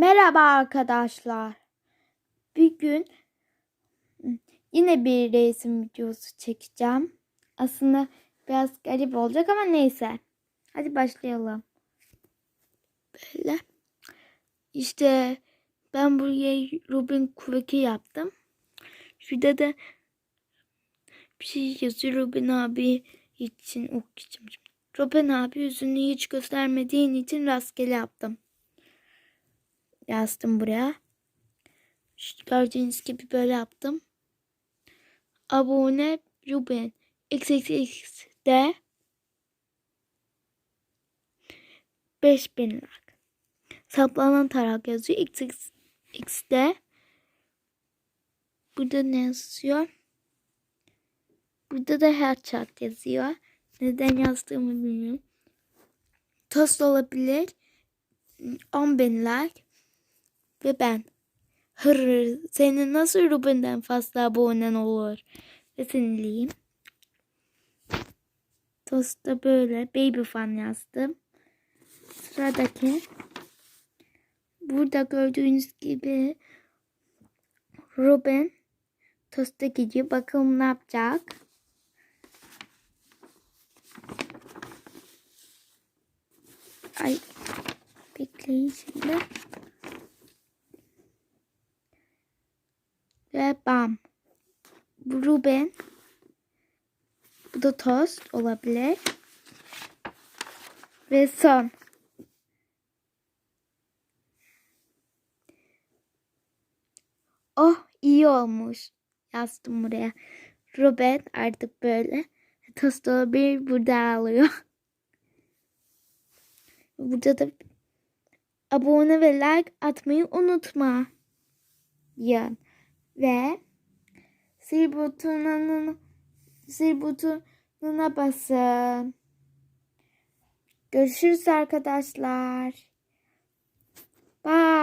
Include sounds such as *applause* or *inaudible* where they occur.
Merhaba arkadaşlar. Bugün yine bir resim videosu çekeceğim. Aslında biraz garip olacak ama neyse. Hadi başlayalım. Böyle. İşte ben buraya Rubin kuvveti yaptım. Şurada da bir şey yazıyor Rubin abi için okuyacağım. Rubin abi yüzünü hiç göstermediğin için rastgele yaptım yazdım buraya. İşte gördüğünüz gibi böyle yaptım. Abone Ruben XXX'de 5000 like. Saplanan tarak yazıyor. XXX'de Burada ne yazıyor? Burada da headshot yazıyor. Neden yazdığımı bilmiyorum. Tost olabilir. 10 bin like. Ve ben. Hırr, senin nasıl Ruben'den fazla abonen olur? Ve sinirliyim. Tosta böyle baby fan yazdım. Sıradaki. Burada gördüğünüz gibi Ruben tosta gidiyor. Bakalım ne yapacak. Ay bekleyin şimdi. Ve bam. Ruben. Bu da tost olabilir. Ve son. Oh iyi olmuş. Yazdım buraya. Ruben artık böyle. Tost olabilir. Burada alıyor. *laughs* Burada da abone ve like atmayı unutma. Yan ve sil butonuna sil butonuna basın. Görüşürüz arkadaşlar. Bye.